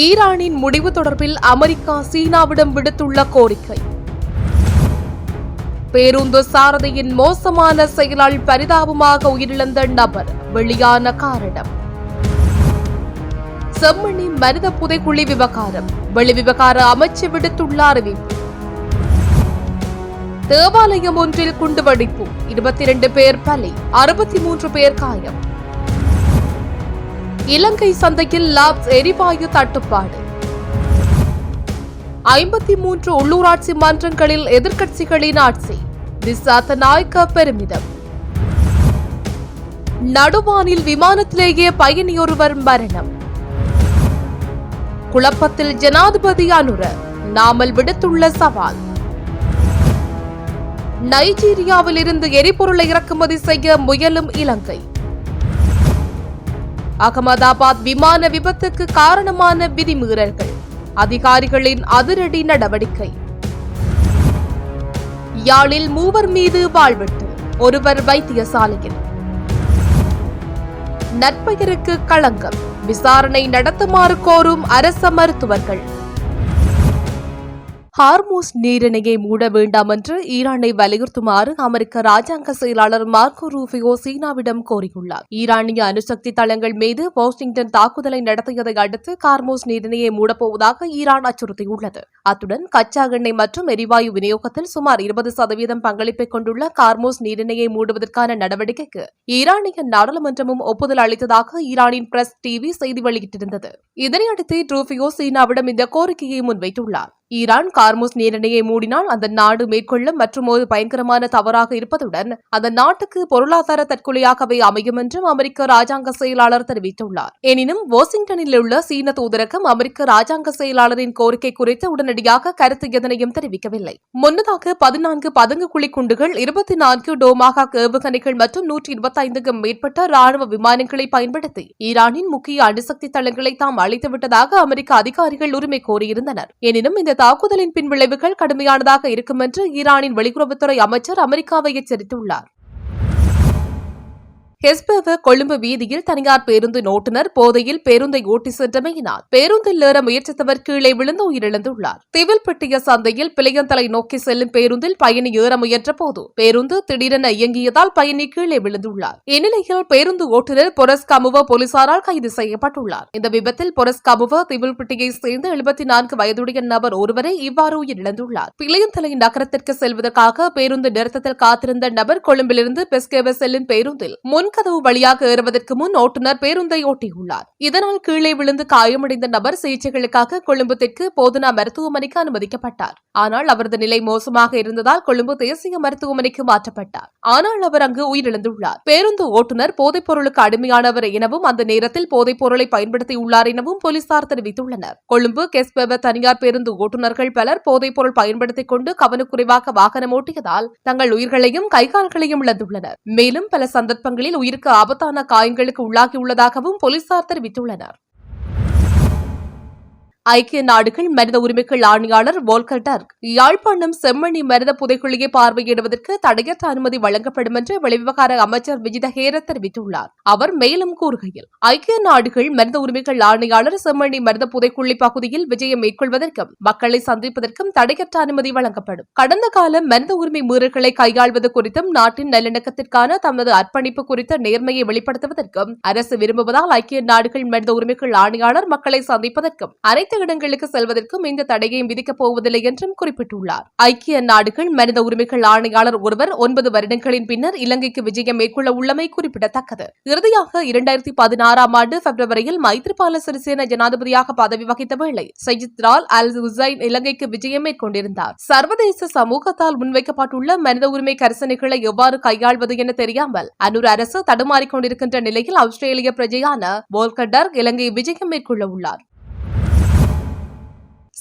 ஈரானின் முடிவு தொடர்பில் அமெரிக்கா சீனாவிடம் விடுத்துள்ள கோரிக்கை. பேருந்து சாரதியின் மோசமான செயலால் பரிதாபமாக உயிரிழந்த நபர் வெளியான காரணம் செம்மணி மனித புதைக்குழி விவகாரம் வெளிவிவகார அமைச்சு விடுத்துள்ள அறிவிப்பு. தேவாலயம் ஒன்றில் குண்டுவெடிப்பு இருபத்தி இரண்டு பேர் பலி அறுபத்தி மூன்று பேர் காயம். இலங்கை சந்தையில் லாப்ஸ் எரிவாயு தட்டுப்பாடு. ஐம்பத்தி மூன்று உள்ளூராட்சி மன்றங்களில் எதிர்க்கட்சிகளின் ஆட்சி. திசாத்த நாயக்க பெருமிதம். நடுவானில் விமானத்திலேயே பயணியொருவர் மரணம். குழப்பத்தில் ஜனாதிபதி அனுர நாமல் விடுத்துள்ள சவால். நைஜீரியாவில் இருந்து எரிபொருளை இறக்குமதி செய்ய முயலும் இலங்கை. அகமதாபாத் விமான விபத்துக்கு காரணமான விதிமீறல்கள். அதிகாரிகளின் அதிரடி நடவடிக்கை. யாழில் மூவர் மீது வாழ்வெட்டு ஒருவர் வைத்தியசாலையில். நற்பெயருக்கு களங்கம். விசாரணை நடத்துமாறு கோரும் அரச மருத்துவர்கள். ஹார்மோஸ் நீரிணையை மூட வேண்டாம் என்று ஈரானை வலியுறுத்துமாறு அமெரிக்க ராஜாங்க செயலாளர் மார்க்கோ ரூபியோ சீனாவிடம் கோரியுள்ளார். ஈரானிய அணுசக்தி தளங்கள் மீது வாஷிங்டன் தாக்குதலை நடத்தியதை அடுத்து ஹார்மோஸ் நீரிணையை மூடப்போவதாக ஈரான் அச்சுறுத்தியுள்ளது. அத்துடன் கச்சா எண்ணெய் மற்றும் எரிவாயு விநியோகத்தில் சுமார் இருபது சதவீதம் பங்களிப்பை கொண்டுள்ள கார்மோஸ் நீரிணையை மூடுவதற்கான நடவடிக்கைக்கு ஈரானிய நாடாளுமன்றமும் ஒப்புதல் அளித்ததாக ஈரானின் பிரஸ் டிவி செய்தி வெளியிட்டிருந்தது. இதனையடுத்து ட்ரூபியோ சீனாவிடம் இந்த கோரிக்கையை முன்வைத்துள்ளார். ஈரான் கார்மோஸ் நீரிணையை மூடினால் அந்த நாடு மேற்கொள்ளும் மற்றும் ஒரு பயங்கரமான தவறாக இருப்பதுடன் அந்த நாட்டுக்கு பொருளாதார தற்கொலையாகவே அமையும் என்றும் அமெரிக்க ராஜாங்க செயலாளர் தெரிவித்துள்ளார். எனினும் வாஷிங்டனில் உள்ள சீன தூதரகம் அமெரிக்க ராஜாங்க செயலாளரின் கோரிக்கை குறித்து உடனடியாக கருத்து எதனையும் தெரிவிக்கவில்லை. முன்னதாக பதினான்கு பதுங்கு குழி குண்டுகள் இருபத்தி நான்கு டோமாக ஏவுகணைகள் மற்றும் நூற்றி இருபத்தைந்துக்கும் மேற்பட்ட ராணுவ விமானங்களை பயன்படுத்தி ஈரானின் முக்கிய அணுசக்தி தளங்களை தாம் அழித்துவிட்டதாக அமெரிக்க அதிகாரிகள் உரிமை கோரியிருந்தனர். எனினும் இந்த தாக்குதலின் பின் விளைவுகள் கடுமையானதாக இருக்கும் என்று ஈரானின் வெளியுறவுத்துறை அமைச்சர் அமெரிக்காவை எச்சரித்துள்ளார். ஹெஸ்பெவ கொழும்பு வீதியில் தனியார் பேருந்து ஓட்டுநர் போதையில் பேருந்தை ஓட்டி சென்றமையினால் பேருந்தில் ஏற முயற்சித்தவர் கீழே விழுந்து உயிரிழந்துள்ளார். திவில்பட்டிய சந்தையில் பிளையந்தலை நோக்கி செல்லும் பேருந்தில் பயணி ஏற முயன்ற போது பேருந்து திடீரென இயங்கியதால் பயணி கீழே விழுந்துள்ளார். இந்நிலையில் பேருந்து ஓட்டுநர் பொரஸ் கமுவ போலீசாரால் கைது செய்யப்பட்டுள்ளார். இந்த விபத்தில் பொரஸ் கமுவ திவில்பட்டியை சேர்ந்த எழுபத்தி நான்கு வயதுடைய நபர் ஒருவரை இவ்வாறு உயிரிழந்துள்ளார். பிளையந்தலை நகரத்திற்கு செல்வதற்காக பேருந்து நிறுத்தத்தில் காத்திருந்த நபர் கொழும்பிலிருந்து பெஸ்கேவ செல்லும் பேருந்தில் முன் முன்கதவு வழியாக ஏறுவதற்கு முன் ஓட்டுநர் பேருந்தை ஓட்டியுள்ளார். இதனால் கீழே விழுந்து காயமடைந்த நபர் சிகிச்சைகளுக்காக கொழும்பு தெற்கு போதனா மருத்துவமனைக்கு அனுமதிக்கப்பட்டார். ஆனால் அவரது நிலை மோசமாக இருந்ததால் கொழும்பு தேசிய மருத்துவமனைக்கு மாற்றப்பட்டார். ஆனால் அவர் அங்கு உயிரிழந்துள்ளார். பேருந்து ஓட்டுநர் போதைப் பொருளுக்கு அடிமையானவர் எனவும் அந்த நேரத்தில் போதைப் பொருளை பயன்படுத்தியுள்ளார் எனவும் போலீசார் தெரிவித்துள்ளனர். கொழும்பு கெஸ்பெவ தனியார் பேருந்து ஓட்டுநர்கள் பலர் போதைப் பொருள் பயன்படுத்திக் கொண்டு கவனக்குறைவாக வாகனம் ஓட்டியதால் தங்கள் உயிர்களையும் கைகால்களையும் இழந்துள்ளனர். மேலும் பல சந்தர்ப்பங்களில் உயிருக்கு ஆபத்தான காயங்களுக்கு உள்ளாகியுள்ளதாகவும் போலீசார் தெரிவித்துள்ளனர். ஐக்கிய நாடுகள் மனித உரிமைகள் ஆணையாளர் வோல்கர் டர்க் யாழ்ப்பாணம் செம்மணி மனித புதைக்குழியை பார்வையிடுவதற்கு தடையற்ற அனுமதி வழங்கப்படும் என்று வெளிவிவகார அமைச்சர் விஜித ஹேரத் தெரிவித்துள்ளார். அவர் மேலும் கூறுகையில் ஐக்கிய நாடுகள் மனித உரிமைகள் ஆணையாளர் செம்மணி மனித புதைக்குழி பகுதியில் விஜயம் மேற்கொள்வதற்கும் மக்களை சந்திப்பதற்கும் தடையற்ற அனுமதி வழங்கப்படும். கடந்த கால மனித உரிமை மீறல்களை கையாள்வது குறித்தும் நாட்டின் நல்லிணக்கத்திற்கான தமது அர்ப்பணிப்பு குறித்த நேர்மையை வெளிப்படுத்துவதற்கும் அரசு விரும்புவதால் ஐக்கிய நாடுகள் மனித உரிமைகள் ஆணையாளர் மக்களை சந்திப்பதற்கும் அனைத்து இடங்களுக்கு செல்வதற்கும் இந்த தடையை விதிக்கப் போவதில்லை என்றும் குறிப்பிட்டுள்ளார். ஐக்கிய நாடுகள் மனித உரிமைகள் ஆணையாளர் ஒருவர் ஒன்பது வருடங்களின் பின்னர் இலங்கைக்கு விஜயம் மேற்கொள்ள உள்ளமை குறிப்பிடத்தக்கது. இறுதியாக இரண்டாயிரத்தி பதினாறாம் ஆண்டு பிப்ரவரியில் மைத்ரிபால சிறிசேன ஜனாதிபதியாக பதவி வகித்த வேளை சஜித்ரால் அல் ஹுசைன் இலங்கைக்கு விஜயம் மேற்கொண்டிருந்தார். சர்வதேச சமூகத்தால் முன்வைக்கப்பட்டுள்ள மனித உரிமை கரிசனைகளை எவ்வாறு கையாள்வது என தெரியாமல் அனுர் அரசு தடுமாறிக்கொண்டிருக்கின்ற நிலையில் ஆஸ்திரேலிய பிரஜையான போல்கடர் இலங்கை விஜயம் மேற்கொள்ள உள்ளார்.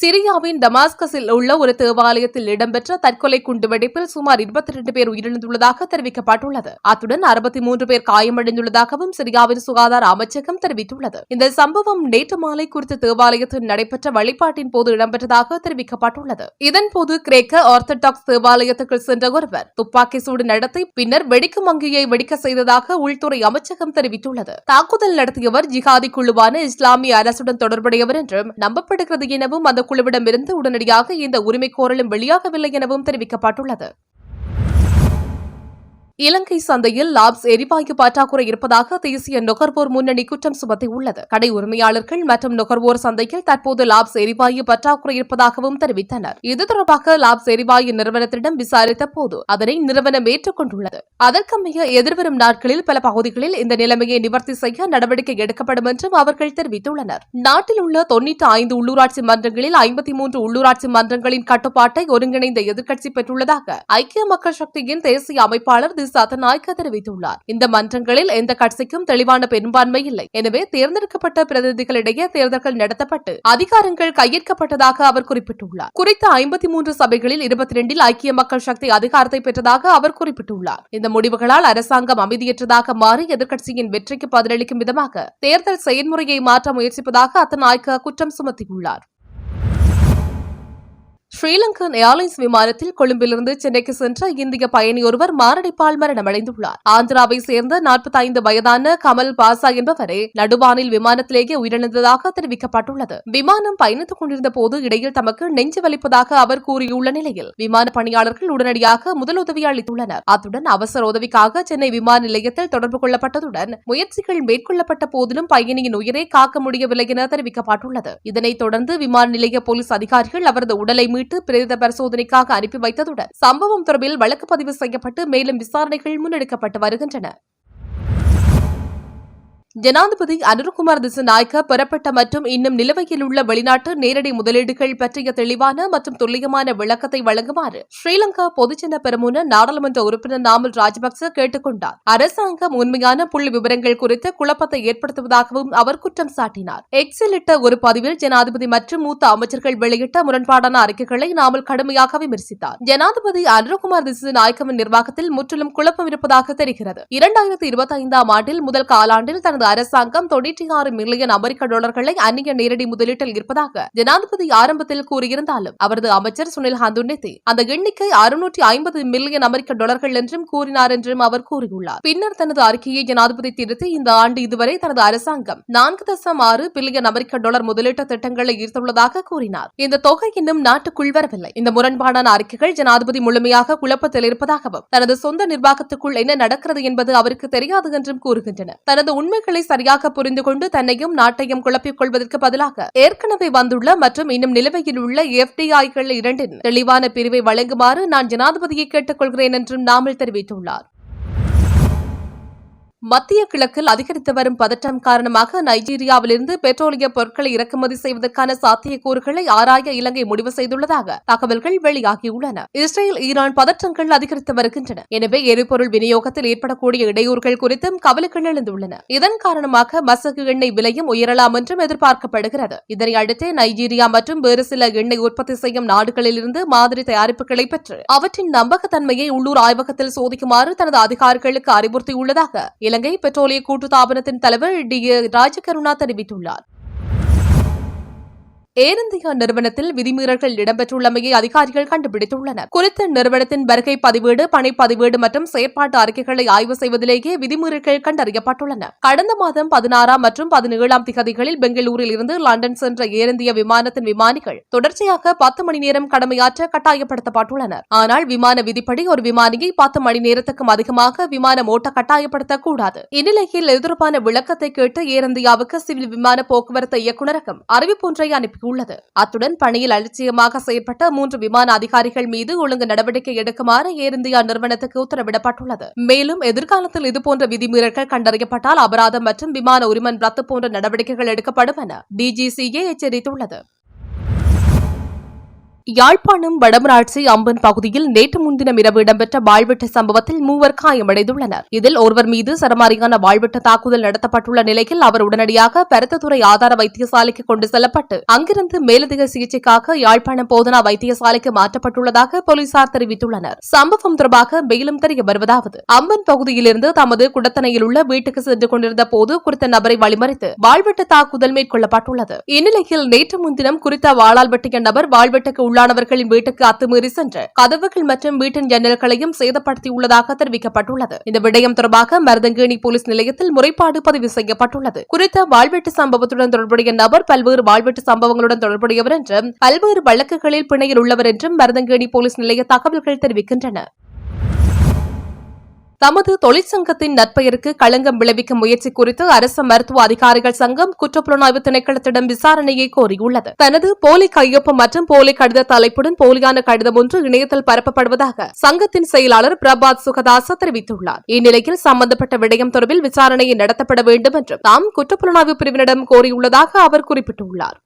சிரியாவின் டமாஸ்கஸில் உள்ள ஒரு தேவாலயத்தில் இடம்பெற்ற தற்கொலை குண்டுவெடிப்பில் சுமார் இருபத்தி இரண்டு பேர் உயிரிழந்துள்ளதாக தெரிவிக்கப்பட்டுள்ளது. அத்துடன் அறுபத்தி மூன்று பேர் காயமடைந்துள்ளதாகவும் சிரியாவின் சுகாதார அமைச்சகம் தெரிவித்துள்ளது. இந்த சம்பவம் நேற்று மாலை குறித்த தேவாலயத்தில் நடைபெற்ற வழிபாட்டின் போது இடம்பெற்றதாக தெரிவிக்கப்பட்டுள்ளது. இதன்போது கிரேக்க ஆர்த்தடாக்ஸ் தேவாலயத்துக்குள் சென்ற ஒருவர் துப்பாக்கி சூடு நடத்தி பின்னர் வெடிக்கும் அங்கியை வெடிக்க செய்ததாக உள்துறை அமைச்சகம் தெரிவித்துள்ளது. தாக்குதல் நடத்தியவர் ஜிஹாதி குழுவான இஸ்லாமிய அரசுடன் தொடர்புடையவர் என்றும் நம்பப்படுகிறது எனவும் அந்த குழுவிடமிருந்து உடனடியாக இந்த உரிமை கோரலும் வெளியாகவில்லை எனவும் தெரிவிக்கப்பட்டுள்ளது. இலங்கை சந்தையில் லாப்ஸ் எரிவாயு பற்றாக்குறை இருப்பதாக தேசிய நுகர்வோர் முன்னணி குற்றம் சுமத்தியுள்ளது. கடை உரிமையாளர்கள் மற்றும் நுகர்வோர் சந்தையில் தற்போது லாப்ஸ் எரிவாயு பற்றாக்குறை இருப்பதாகவும் தெரிவித்தனர். இது தொடர்பாக லாப்ஸ் எரிவாயு நிறுவனத்திடம் விசாரித்த போது அதனை நிறுவனம் ஏற்றுக்கொண்டுள்ளது. அதற்கமைய எதிர்வரும் நாட்களில் பல பகுதிகளில் இந்த நிலைமையை நிவர்த்தி செய்ய நடவடிக்கை எடுக்கப்படும் என்றும் அவர்கள் தெரிவித்துள்ளனர். நாட்டில் உள்ள தொன்னூற்றி ஐந்து உள்ளூராட்சி மன்றங்களில் ஐம்பத்தி மூன்று உள்ளூராட்சி மன்றங்களின் கட்டுப்பாட்டை ஒருங்கிணைந்த எதிர்க்கட்சி பெற்றுள்ளதாக ஐக்கிய மக்கள் சக்தியின் தேசிய அமைப்பாளர் சதநாயக்க தெரிவித்துள்ளார். இந்த மன்றங்களில் எந்த கட்சிக்கும் தெளிவான பெரும்பான்மை இல்லை. எனவே தேர்ந்தெடுக்கப்பட்ட பிரதிநிதிகளிடையே தேர்தல்கள் நடத்தப்பட்டு அதிகாரங்கள் கையேற்கப்பட்டதாக அவர் குறிப்பிட்டுள்ளார். குறித்த ஐம்பத்தி மூன்று சபைகளில் இருபத்தி இரண்டில் ஐக்கிய மக்கள் சக்தி அதிகாரத்தை பெற்றதாக அவர் குறிப்பிட்டுள்ளார். இந்த முடிவுகளால் அரசாங்கம் அமைதியற்றதாக மாறி எதிர்க்கட்சியின் வெற்றிக்கு பதிலளிக்கும் விதமாக தேர்தல் செயல்முறையை மாற்ற முயற்சிப்பதாக அத்தநாயக்க குற்றம் சுமத்தியுள்ளார். ஸ்ரீலங்கன் ஏர்லைன்ஸ் விமானத்தில் கொழும்பிலிருந்து சென்னைக்கு சென்ற இந்திய பயணி ஒருவர் மாரடைப்பால் மரணமடைந்துள்ளார். ஆந்திராவை சேர்ந்த 45 வயதான கமல் பாசா என்பவரே நடுவானில் விமானத்திலேயே உயிரிழந்ததாக தெரிவிக்கப்பட்டுள்ளது. விமானம் பயணித்துக் கொண்டிருந்த போது இடையில் தமக்கு நெஞ்சு வலிப்பதாக அவர் கூறியுள்ள நிலையில் விமான பணியாளர்கள் உடனடியாக முதலுதவி அளித்துள்ளனர். அத்துடன் அவசர உதவிக்காக சென்னை விமான நிலையத்தில் தொடர்பு கொள்ளப்பட்டதுடன் முயற்சிகள் மேற்கொள்ளப்பட்ட போதிலும் பயணியின் உயிரை காக்க முடியவில்லை என தெரிவிக்கப்பட்டுள்ளது. இதனைத் தொடர்ந்து விமான நிலைய போலீஸ் அதிகாரிகள் அவரது உடலை மீட்டு பிரேத பரிசோதனைக்காக அனுப்பி வைத்ததுடன் சம்பவம் தொடர்பில் வழக்கு பதிவு செய்யப்பட்டு மேலும் விசாரணைகள் முன்னெடுக்கப்பட்டு வருகின்றன. ஜனாதிபதி அனுர்குமார் திசநாயக்க பெறப்பட்ட மற்றும் இன்னும் நிலுவையில் உள்ள வெளிநாட்டு நேரடி முதலீடுகள் பற்றிய தெளிவான மற்றும் துல்லியமான விளக்கத்தை வழங்குமாறு ஸ்ரீலங்கா பொதுஜன பெரமுன நாடாளுமன்ற உறுப்பினர் நாமல் ராஜபக்ச கேட்டுக் கொண்டார் அரசாங்கம் உண்மையான புள்ளி விவரங்கள் குறித்து குழப்பத்தை ஏற்படுத்துவதாகவும் அவர் குற்றம் சாட்டினார். எக்ஸில் இட்ட ஒரு பதிவில் ஜனாதிபதி மற்றும் மூத்த அமைச்சர்கள் வெளியிட்ட முரண்பாடான அறிக்கைகளை நாமல் கடுமையாக விமர்சித்தார். ஜனாதிபதி அனுர்குமார் திசநாயக்கவின் நிர்வாகத்தில் முற்றிலும் குழப்பம் இருப்பதாக தெரிகிறது. இரண்டாயிரத்தி இருபத்தி ஐந்தாம் ஆண்டில் முதல் காலாண்டில் தனது அரசாங்கம் தொன்னூற்றி ஆறு மில்லியன் அமெரிக்க டாலர்களை அந்நிய நேரடி முதலீட்டில் இருப்பதாக ஜனாதிபதி ஆரம்பத்தில் கூறியிருந்தாலும் அவரது அமைச்சர் சுனில் ஹந்துனெத்தி அந்த எண்ணிக்கை அறுநூற்றி ஐம்பது மில்லியன் அமெரிக்க டாலர்கள் என்றும் கூறினார் என்றும் அவர் கூறியுள்ளார். பின்னர் தனது அறிக்கையை ஜனாதிபதி திருத்தி இந்த ஆண்டு இதுவரை தனது அரசாங்கம் நான்கு தசம் ஆறு பில்லியன் அமெரிக்க டாலர் முதலீட்டு திட்டங்களை ஈர்த்துள்ளதாக கூறினார். இந்த தொகை இன்னும் நாட்டுக்குள் வரவில்லை. இந்த முரண்பாடான அறிக்கைகள் ஜனாதிபதி முழுமையாக குழப்பத்தில் இருப்பதாகவும் தனது சொந்த நிர்வாகத்துக்குள் என்ன நடக்கிறது என்பது அவருக்கு தெரியாது என்றும் கூறுகின்றனர் தனது உண்மைகளை சரியாக புரிந்து கொண்டு தன்னையும் நாட்டையும் குழப்பிக் கொள்வதற்கு பதிலாக ஏற்கனவே வந்துள்ள மற்றும் இன்னும் நிலுவையில் உள்ள எஃப்டிஐகள் இரண்டின் தெளிவான பிரிவை வழங்குமாறு நான் ஜனாதிபதியை கேட்டுக் கொள்கிறேன் என்றும் நாமல் தெரிவித்துள்ளார். மத்திய கிழக்கில் அதிகரித்து வரும் பதற்றம் காரணமாக நைஜீரியாவிலிருந்து பெட்ரோலிய பொருட்களை இறக்குமதி செய்வதற்கான சாத்தியக்கூறுகளை ஆராய இலங்கை முடிவு செய்துள்ளதாக தகவல்கள் வெளியாகியுள்ளன. இஸ்ரேல் ஈரான் பதற்றங்கள் அதிகரித்து வருகின்றன. எனவே எரிபொருள் விநியோகத்தில் ஏற்படக்கூடிய இடையூறுகள் குறித்தும் கவலைகள் எழுந்துள்ளன. இதன் காரணமாக மசகு எண்ணெய் விலையும் உயரலாம் என்றும் எதிர்பார்க்கப்படுகிறது. இதனையடுத்து நைஜீரியா மற்றும் வேறு சில எண்ணெய் உற்பத்தி செய்யும் நாடுகளிலிருந்து மாதிரி தயாரிப்புகளை பெற்று அவற்றின் நம்பகத்தன்மையை உள்ளூர் ஆய்வகத்தில் சோதிக்குமாறு தனது அதிகாரிகளுக்கு அறிவுறுத்தியுள்ளதாக இலங்கை பெட்ரோலிய கூட்டுத்தாபனத்தின் தலைவர் டி ஏ ராஜகருணா தெரிவித்துள்ளார். ஏர் இந்தியா நிறுவனத்தில் விதிமீறல்கள் இடம்பெற்றுள்ளமையை அதிகாரிகள் கண்டுபிடித்துள்ளனர். குறித்த நிறுவனத்தின் வருகை பதிவேடு பணிப்பதிவேடு மற்றும் செயற்பாட்டு அறிக்கைகளை ஆய்வு செய்வதிலேயே விதிமீறல்கள் கண்டறியப்பட்டுள்ளன. கடந்த மாதம் பதினாறாம் மற்றும் பதினேழாம் திகதிகளில் பெங்களூரில் இருந்து லண்டன் சென்ற ஏர் இந்திய விமானத்தின் விமானிகள் தொடர்ச்சியாக பத்து மணி நேரம் கடமையாற்ற கட்டாயப்படுத்தப்பட்டுள்ளனர். ஆனால் விமான விதிப்படி ஒரு விமானியை பத்து மணி நேரத்துக்கும் அதிகமாக விமானம் ஓட்ட கட்டாயப்படுத்தக்கூடாது. இந்நிலையில் எதிர்ப்பான விளக்கத்தை கேட்டு ஏர் இந்தியாவுக்கு சிவில் விமான போக்குவரத்து இயக்குநரகம் அறிவிப்பொன்றை அனுப்பியுள்ளது. அத்துடன் பணியில் அலட்சியமாக செயற்பட்ட மூன்று விமான அதிகாரிகள் மீது ஒழுங்கு நடவடிக்கை எடுக்குமாறு ஏர் இந்தியா நிறுவனத்துக்கு உத்தரவிடப்பட்டுள்ளது. மேலும் எதிர்காலத்தில் இதுபோன்ற விதிமீறல்கள் கண்டறியப்பட்டால் அபராதம் மற்றும் விமான உரிமம் ரத்து போன்ற நடவடிக்கைகள் எடுக்கப்படும் என டிஜிசிஏ எச்சரித்துள்ளது. யாழ்ப்பாணம் வடமராட்சி அம்பன் பகுதியில் நேற்று முன்தினம் இரவு இடம்பெற்ற வாழ்வெட்டு சம்பவத்தில் மூவர் காயமடைந்துள்ளனர். இதில் ஒருவர் மீது சரமாரியான வாழ்வெட்டு தாக்குதல் நடத்தப்பட்டுள்ள நிலையில் அவர் உடனடியாக பருத்தத்துறை ஆதார வைத்தியசாலைக்கு கொண்டு செல்லப்பட்டு அங்கிருந்து மேலதிக சிகிச்சைக்காக யாழ்ப்பாணம் போதனா வைத்தியசாலைக்கு மாற்றப்பட்டுள்ளதாக போலீசார் தெரிவித்துள்ளனர். சம்பவம் தொடர்பாக மேலும் தெரிய வருவதாவது அம்பன் பகுதியிலிருந்து தமது குடத்தனையில் உள்ள வீட்டுக்கு சென்று கொண்டிருந்த போது குறித்த நபரை வழிமறித்து வாழ்வெட்டு தாக்குதல் மேற்கொள்ளப்பட்டுள்ளது. இந்நிலையில் நேற்று முன்தினம் குறித்த வாளால் வெட்டிய நபர் வாழ்வெட்டுக்கு உள்ளானவர்களின் வீட்டுக்கு அத்துமீறி சென்று கதவுகள் மற்றும் வீட்டின் ஜன்னல்களையும் சேதப்படுத்தியுள்ளதாக தெரிவிக்கப்பட்டுள்ளது. இந்த விடயம் தொடர்பாக மருதங்கேணி போலீஸ் நிலையத்தில் முறைப்பாடு பதிவு செய்யப்பட்டுள்ளது. குறித்த வாழ்வெட்டு சம்பவத்துடன் தொடர்புடைய நபர் பல்வேறு வாழ்வெட்டு சம்பவங்களுடன் தொடர்புடையவர் என்றும் பல்வேறு வழக்குகளில் பிணையில் உள்ளவர் என்றும் மருதங்கேணி போலீஸ் நிலைய தகவல்கள் தெரிவிக்கின்றன. தமது தொழிற்சங்கத்தின் நற்பெயருக்கு களங்கம் விளைவிக்கும் முயற்சி குறித்து அரசு மருத்துவ அதிகாரிகள் சங்கம் குற்றப்புலனாய்வு திணைக்களத்திடம் விசாரணையை கோரியுள்ளது. தனது போலி கையொப்பம் மற்றும் போலி கடித தலைப்புடன் போலியான கடிதம் ஒன்று இணையத்தில் பரப்பப்படுவதாக சங்கத்தின் செயலாளர் பிரபாத் சுகதாச தெரிவித்துள்ளார். இந்நிலையில் சம்பந்தப்பட்ட விடயம் தொடர்பில் விசாரணையை நடத்தப்பட வேண்டும் என்றும் தாம் குற்றப்புலனாய்வு பிரிவினிடம் கோரியுள்ளதாக அவர் குறிப்பிட்டுள்ளார்.